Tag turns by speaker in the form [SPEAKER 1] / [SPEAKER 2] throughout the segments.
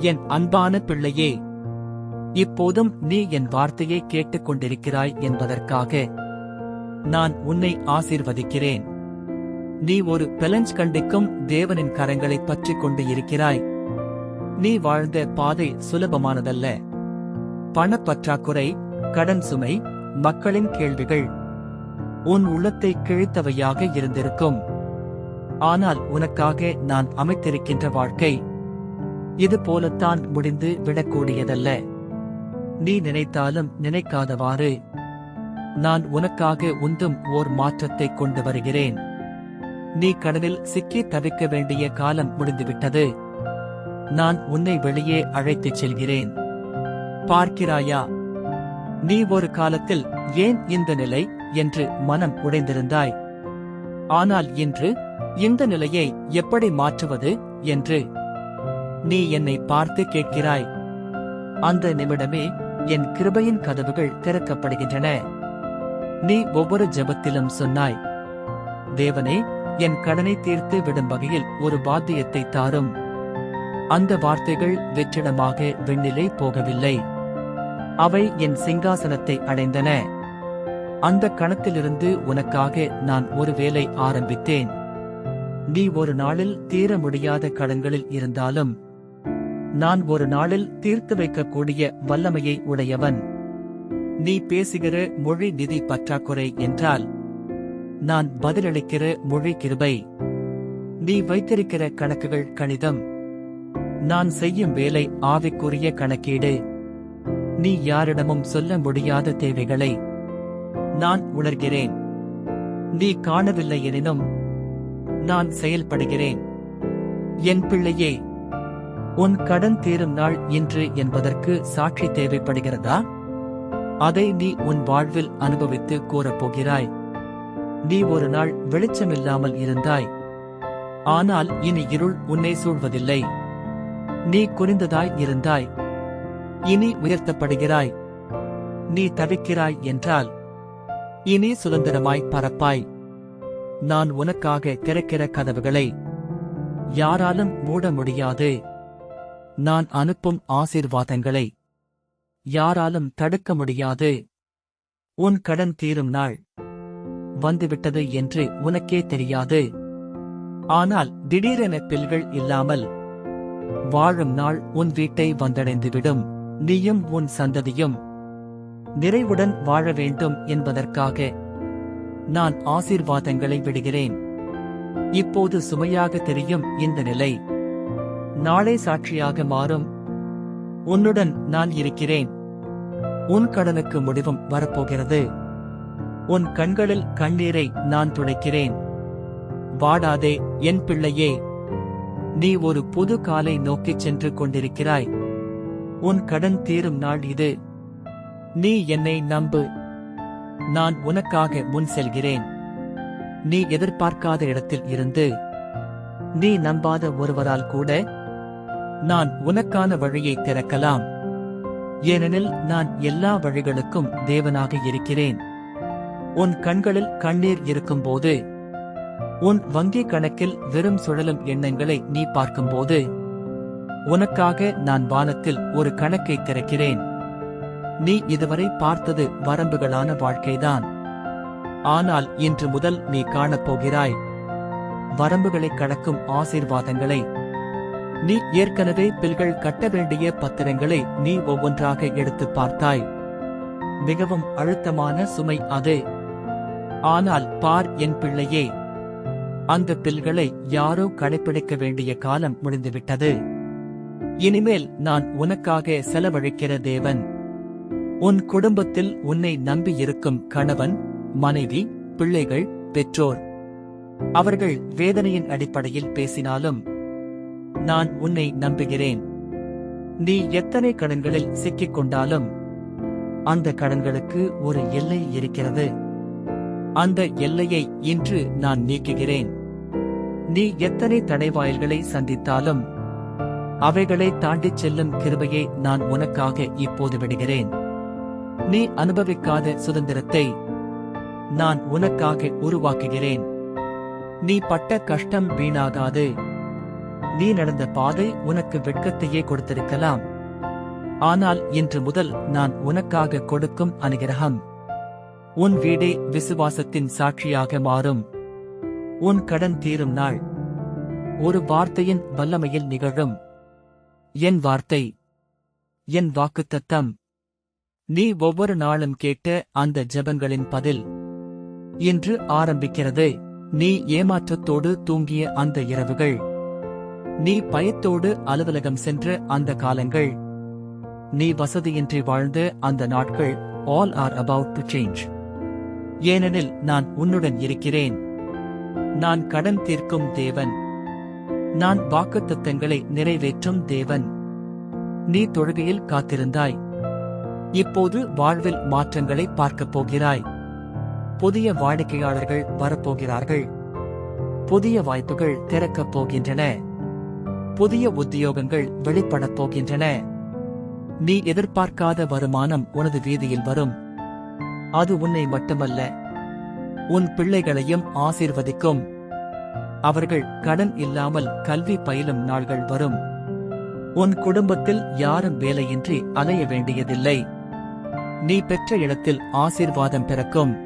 [SPEAKER 1] என் அன்பான பிள்ளையே இப்போதும் நீ என் வார்த்தையை கேட்டுக் கொண்டிருக்கிறாய் என்பதற்காக நான் உன்னை ஆசீர்வதிக்கிறேன். நீ ஒரு பெலஞ்ச் கண்டிக்கும் தேவனின் கரங்களை பற்றிக் கொண்டு இருக்கிறாய் நீ வாழ்ந்த பாதை சுலபமானதல்ல. பணப்பற்றாக்குறை கடன் சுமை மக்களின் கேள்விகள் உன் உள்ளத்தை கிழித்தவையாக இருந்திருக்கும். ஆனால் உனக்காக நான் அமைத்திருக்கின்ற வாழ்க்கை இது போலத்தான் முடிந்து விடக்கூடியதல்ல. நீ நினைத்தாலும் நினைக்காதவாறு. நான் உனக்காக உந்தும் ஓர் மாற்றத்தை கொண்டு வருகிறேன். நீ கடலில் சிக்கி தவிக்க வேண்டிய காலம் முடிந்துவிட்டது. நான் உன்னை வெளியே அழைத்துச் செல்கிறேன். பார்க்கிறாயா? நீ ஒரு காலத்தில் ஏன் இந்த நிலை? என்று மனம் உடைந்திருந்தாய். ஆனால் இன்று இந்த நிலையை எப்படி மாற்றுவது? என்று நீ என்னை பார்த்து கேட்கிறாய். அந்த நிமிடமே என் கிருபையின் கதவுகள் திறக்கப்படுகின்றன. நீ ஒவ்வொரு ஜெபத்திலும் சொன்னாய். தேவனே என் கடனை தீர்த்து விடும் வகையில் ஒரு வாத்தியத்தை தாரும். அந்த வார்த்தைகள் வெற்றிடமாக விண்ணிலை போகவில்லை. அவை என் சிங்காசனத்தை அடைந்தன. அந்த கணத்திலிருந்து உனக்காக நான் ஒரு வேலை ஆரம்பித்தேன். நீ ஒரு நாளில் தீர முடியாத கடன்களில் இருந்தாலும் நான் ஒரு நாளில் தீர்த்து வைக்கக்கூடிய வல்லமையை உடையவன். நீ பேசுகிற மொழி நிதி பற்றாக்குறை என்றால் நான் பதிலளிக்கிற மொழி கிருபை. நீ வைத்திருக்கிற கணக்குகள் கணிதம். நான் செய்யும் வேலை ஆவிக்குரிய கணக்கீடு. நீ யாரிடமும் சொல்ல முடியாத தேவைகளை நான் உணர்கிறேன். நீ காணவில்லை எனினும் நான் செயல்படுகிறேன். என் பிள்ளையே உன் கடன் தீரும் நாள் இன்று என்பதற்கு சாட்சி தேவைப்படுகிறதா? அதை நீ உன் வாழ்வில் அனுபவித்து கூறப்போகிறாய். நீ ஒரு நாள் வெளிச்சமில்லாமல் இருந்தாய். ஆனால் இனி இருள் உன்னை சூழ்வதில்லை. நீ குறிந்ததாய் இருந்தாய். இனி உயர்த்தப்படுகிறாய். நீ தவிக்கிறாய் என்றால் இனி சுதந்திரமாய் பறப்பாய். நான் உனக்காக திறக்கிற கதவுகளை யாராலும் மூட முடியாது. நான் அனுப்பும் ஆசீர்வாதங்களை யாராலும் தடுக்க முடியாது. உன் கடன் தீரும் நாள் வந்துவிட்டது என்று உனக்கே தெரியாது. ஆனால் திடீரென பில்கள் இல்லாமல் வாழும் நாள் உன் வீட்டை வந்தடைந்துவிடும். நீயும் உன் சந்ததியும் நிறைவுடன் வாழ வேண்டும் என்பதற்காக நான் ஆசீர்வாதங்களை விடுகிறேன். இப்போது சுமையாக தெரியும் இந்த நிலை. நாளை சாட்சியாக மாறும். உன்னுடன் நான் இருக்கிறேன். உன் கடனுக்கு முடிவும் வரப்போகிறது. உன் கண்களில் கண்ணீரை நான் துடைக்கிறேன். வாடாதே என் பிள்ளையே. நீ ஒரு புது காலை நோக்கிச் சென்று கொண்டிருக்கிறாய். உன் கடன் தீரும் நாள் இது. நீ என்னை நம்பு. நான் உனக்காக முன் செல்கிறேன். நீ எதிர்பார்க்காத இடத்தில் இருந்து. நீ நம்பாத ஒருவரால் கூட நான் உனக்கான வழியை திறக்கலாம். ஏனெனில் நான் எல்லா வழிகளுக்கும் தேவனாக இருக்கிறேன். உன் கண்களில் கண்ணீர் இருக்கும்போது உன் வங்கி கணக்கில் வெறும் சுழலும் எண்ணங்களை நீ பார்க்கும்போது உனக்காக நான் வானத்தில் ஒரு கணக்கை திறக்கிறேன். நீ இதுவரை பார்த்தது வரம்புகளான வாழ்க்கைதான். ஆனால் இன்று முதல் நீ காணப்போகிறாய். வரம்புகளை கடக்கும் ஆசீர்வாதங்களை நீ ஏற்கனவே பில்கள் கட்ட வேண்டிய பத்திரங்களை நீ ஒவ்வொன்றாக எடுத்து பார்த்தாய். மிகவும் அழுத்தமான சுமை அது. ஆனால் பார் என் பிள்ளையே அந்த பில்களை யாரோ கடைபிடிக்க வேண்டிய காலம் முடிந்துவிட்டது. இனிமேல் நான் உனக்காக செலவழிக்கிற தேவன். உன் குடும்பத்தில் உன்னை நம்பியிருக்கும் கணவன் மனைவி பிள்ளைகள் பெற்றோர். அவர்கள் வேதனையின் அடிப்படையில் பேசினாலும் நான் உன்னை நம்புகிறேன். நீ எத்தனை கடன்களில் சிக்கிக் கொண்டாலும் அந்த கடன்களுக்கு ஒரு எல்லை இருக்கிறது. அந்த எல்லையை இன்று நான் நீக்குகிறேன். நீ எத்தனை தடைவாயில்களை சந்தித்தாலும் அவைகளை தாண்டிச் செல்லும் கிருபையை நான் உனக்காக இப்போது விடுகிறேன். நீ அனுபவிக்காத சுதந்திரத்தை நான் உனக்காக உருவாக்குகிறேன். நீ பட்ட கஷ்டம் வீணாகாது. நீ நடந்த பாதை உனக்கு வெட்கத்தையே கொடுத்திருக்கலாம். ஆனால் இன்று முதல் நான் உனக்காக கொடுக்கும் அனுகிரகம். உன் வீடே விசுவாசத்தின் சாட்சியாக மாறும். உன் கடன் தீரும் நாள். ஒரு வார்த்தையின் வல்லமையில் நிகழும். என் வார்த்தை. என் வாக்குத்தத்தம். நீ ஒவ்வொரு நாளும் கேட்ட அந்த ஜெபங்களின் பதில். இன்று ஆரம்பிக்கிறது. நீ ஏமாற்றத்தோடு தூங்கிய அந்த இரவுகள். நீ பயத்தோடு அலுவலகம் சென்ற அந்த காலங்கள். நீ வசதியின்றி வாழ்ந்த அந்த நாட்கள் all are about to change ஏனெனில் நான் உன்னுடன் இருக்கிறேன். நான் கடன் தீர்க்கும் தேவன். நான் வாக்குத்தத்தங்களை நிறைவேற்றும் தேவன். நீ தொழுகையில் காத்திருந்தாய். இப்போது வாழ்வில் மாற்றங்களை பார்க்கப் போகிறாய். புதிய வாடிக்கையாளர்கள் வரப்போகிறார்கள். புதிய வாய்ப்புகள் திறக்கப் போகின்றன. புதிய உத்தியோகங்கள் வெளிப்படப் போகின்றன. நீ எதிர்பார்க்காத வருமானம் உனது வீதியில் வரும். அது உன்னை மட்டுமல்ல உன் பிள்ளைகளையும் ஆசீர்வதிக்கும். அவர்கள் கடன் இல்லாமல் கல்வி பயிலும் நாள்கள் வரும். உன் குடும்பத்தில் யாரும் வேலையின்றி அலைய வேண்டியதில்லை. நீ பெற்ற இடத்தில் ஆசீர்வாதம் பிறக்கும்.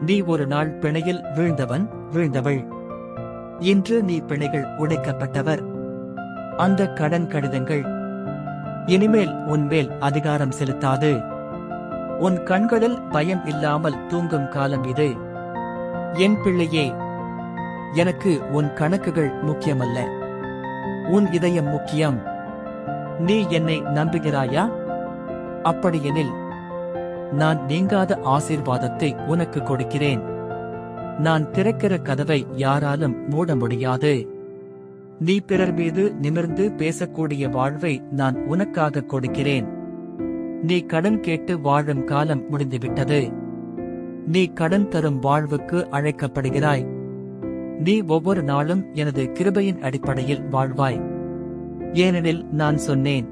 [SPEAKER 1] நீ ஒரு நாள் பிணையில் வீழ்ந்தவன் வீழ்ந்தவள். இன்று நீ பிணைகள் உடைக்கப்பட்டவர் அந்த கடன் கடிதங்கள். இனிமேல் உன்மேல் அதிகாரம் செலுத்தாது. உன் கண்களில் பயம் இல்லாமல் தூங்கும் காலம் இது. என் பிள்ளையே எனக்கு உன் கணக்குகள் முக்கியமல்ல. உன் இதயம் முக்கியம். நீ என்னை நம்புகிறாயா? அப்படியெனில் நான் நீங்காத ஆசீர்வாதத்தை உனக்கு கொடுக்கிறேன். நான் திறக்கிற கதவை யாராலும் மூட முடியாது. நீ பிறர் மீது நிமிர்ந்து பேசக்கூடிய வாழ்வை நான் உனக்காக கொடுக்கிறேன். நீ கடன் கேட்டு வாழும் காலம் முடிந்துவிட்டது. நீ கடன் தரும் வாழ்வுக்கு அழைக்கப்படுகிறாய். நீ ஒவ்வொரு நாளும் எனது கிருபையின் அடிப்படையில் வாழ்வாய். ஏனெனில் நான் சொன்னேன்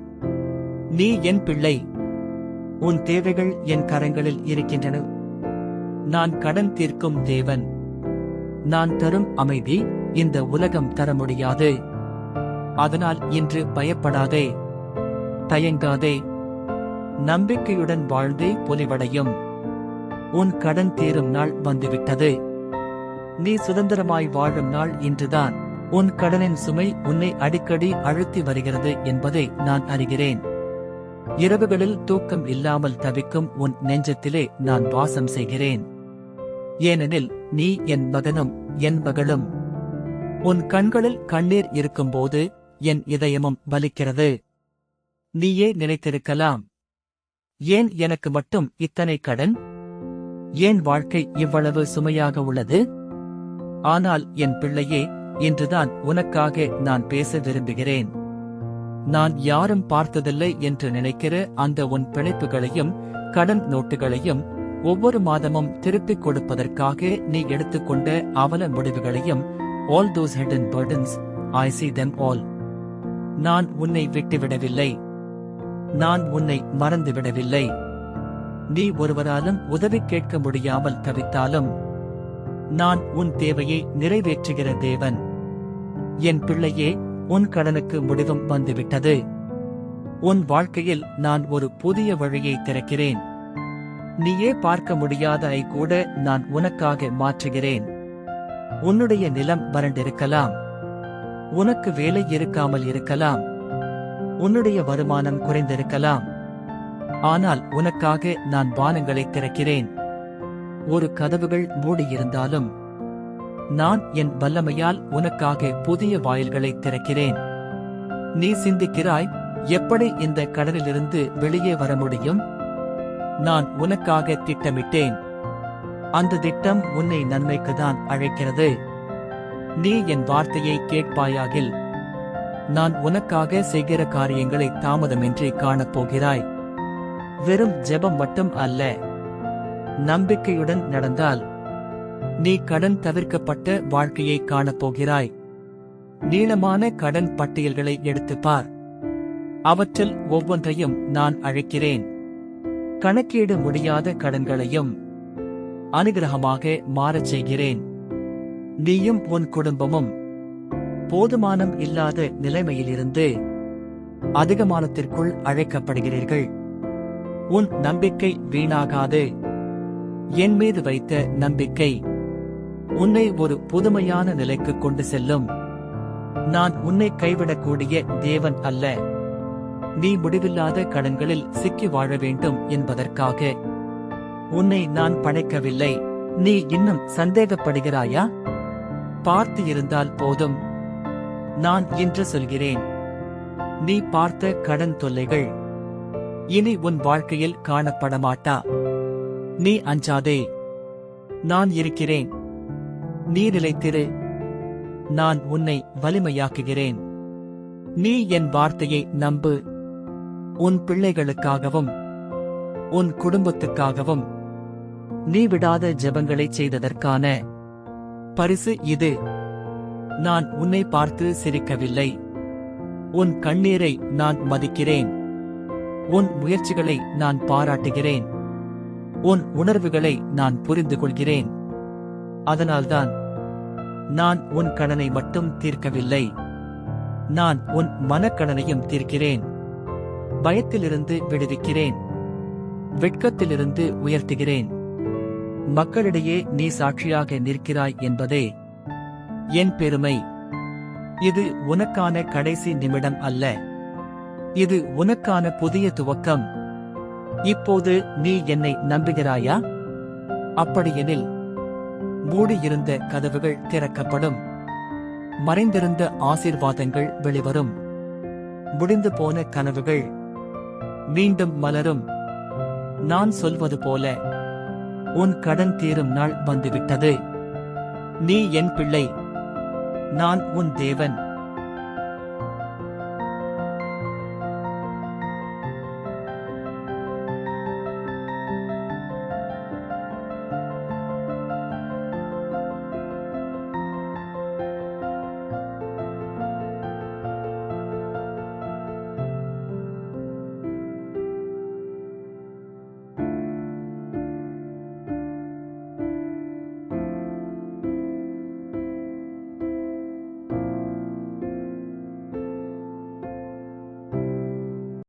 [SPEAKER 1] நீ என் பிள்ளை. உன் தேவைகள் என் கரங்களில் இருக்கின்றன. நான் கடன் தீர்க்கும் தேவன். நான் தரும் அமைதி. இந்த உலகம் தர முடியாது. அதனால் இன்று பயப்படாதே. தயங்காதே. நம்பிக்கையுடன் வாழ்ந்தே பொலிவடையும். உன் கடன் தீரும் நாள் வந்துவிட்டது. நீ சுதந்திரமாய் வாழும் நாள் இன்றுதான். உன் கடனின் சுமை உன்னை அடிக்கடி அழுத்தி வருகிறது என்பதை நான் அறிகிறேன். இரவுகளில் தூக்கம் இல்லாமல் தவிக்கும் உன் நெஞ்சத்திலே நான் வாசம் செய்கிறேன். ஏனெனில் நீ என் மகனும் என் மகளும். உன் கண்களில் கண்ணீர் இருக்கும்போது என் இதயமும் வலிக்கிறது. நீயே நினைத்திருக்கலாம். ஏன் எனக்கு மட்டும் இத்தனை கடன்? ஏன் வாழ்க்கை இவ்வளவு சுமையாக உள்ளது? ஆனால் என் பிள்ளையே இன்றுதான் உனக்காக நான் பேச விரும்புகிறேன். நான் யாரும் பார்த்ததில்லை என்று நினைக்கிற அந்த உன் பிழைப்புகளையும் கடன் நோட்டுகளையும் ஒவ்வொரு மாதமும் திருப்பிக் கொடுப்பதற்காக நீ எடுத்துக்கொண்ட அவல முடிவுகளையும் all those hidden burdens I see them all. நான் உன்னை விட்டுவிடவில்லை. நான் உன்னை மறந்துவிடவில்லை. நீ ஒருவராலும் உதவி கேட்க முடியாமல் தவித்தாலும் நான் உன் தேவையை நிறைவேற்றுகிற தேவன். என் பிள்ளையே உன் கடனுக்கு முடிவும் வந்துவிட்டது. உன் வாழ்க்கையில் நான் ஒரு புதிய வழியை திறக்கிறேன். நீயே பார்க்க முடியாததை கூட நான் உனக்காக மாற்றுகிறேன். உன்னுடைய நிலம் வறண்டிருக்கலாம். உனக்கு வேலை இருக்காமல் இருக்கலாம். உன்னுடைய வருமானம் குறைந்திருக்கலாம். ஆனால் உனக்காக நான் வானங்களை திறக்கிறேன். ஒரு கதவுகள் மூடியிருந்தாலும் நான் என் வல்லமையால் உனக்காக புதிய வாயில்களை திறக்கிறேன். நீ சிந்திக்கிறாய் எப்படி இந்த கடலிலிருந்து வெளியே வர முடியும்? நான் உனக்காக திட்டமிட்டேன். அந்த திட்டம் உன்னை நன்மைக்குதான் அழைக்கிறது. நீ என் வார்த்தையை கேட்பாயாகில் நான் உனக்காக செய்கிற காரியங்களை தாமதமின்றி காணப்போகிறாய். வெறும் ஜெபம் மட்டும் அல்ல நம்பிக்கையுடன் நடந்தால் நீ கடன் தவிர்க்கப்பட்ட வாழ்க்கையை காணப்போகிறாய். நீளமான கடன் பட்டியல்களை எடுத்துப் பார். அவற்றில் ஒவ்வொன்றையும் நான் அழைக்கிறேன். கணக்கீடு முடியாத கடன்களையும் அனுகிரகமாக மாறச் செய்கிறேன். நீயும் உன் குடும்பமும் போதுமானம் இல்லாத நிலைமையிலிருந்து அதிகமானத்திற்குள் அழைக்கப்படுகிறீர்கள். உன் நம்பிக்கை வீணாகாது. என் மீது வைத்த நம்பிக்கை உன்னை ஒரு புதுமையான நிலைக்கு கொண்டு செல்லும். நான் உன்னை கைவிடக்கூடிய தேவன் அல்ல. நீ முடிவில்லாத கடன்களில் சிக்கி வாழ வேண்டும் என்பதற்காக. உன்னை நான் படைக்கவில்லை. நீ இன்னும் சந்தேகப்படுகிறாயா? பார்த்து இருந்தால் போதும். நான் இன்று சொல்கிறேன். நீ பார்த்த கடன் தொல்லைகள். இனி உன் வாழ்க்கையில் காணப்படமாட்டா? நீ அஞ்சாதே. நான் இருக்கிறேன். நீ நிலைத்திரு நான் உன்னை வலிமையாக்குகிறேன். நீ என் வார்த்தையை நம்பு. உன் பிள்ளைகளுக்காகவும் உன் குடும்பத்துக்காகவும் நீ விடாத ஜெபங்களை செய்ததற்கான பரிசு இது. நான் உன்னை பார்த்து சிரிக்கவில்லை. உன் கண்ணீரை நான் மதிக்கிறேன். உன் முயற்சிகளை நான் பாராட்டுகிறேன். உன் உணர்வுகளை நான் புரிந்து கொள்கிறேன் அதனால்தான் நான் உன் கடனை மட்டும் தீர்க்கவில்லை. நான் உன் மனக்கடனையும் தீர்க்கிறேன். பயத்திலிருந்து விடுவிக்கிறேன். வெட்கத்திலிருந்து உயர்த்துகிறேன். மக்களிடையே நீ சாட்சியாக நிற்கிறாய் என்பதே என் பெருமை. இது உனக்கான கடைசி நிமிடம் அல்ல. இது உனக்கான புதிய துவக்கம். இப்போது நீ என்னை நம்புகிறாயா? அப்படியெனில் மூடியிருந்த கதவுகள் திறக்கப்படும். மறைந்திருந்த ஆசீர்வாதங்கள் வெளிவரும். முடிந்து போன கனவுகள் மீண்டும் மலரும். நான் சொல்வது போல உன் கடன் தீரும் நாள் வந்துவிட்டது. நீ என் பிள்ளை. நான் உன் தேவன்.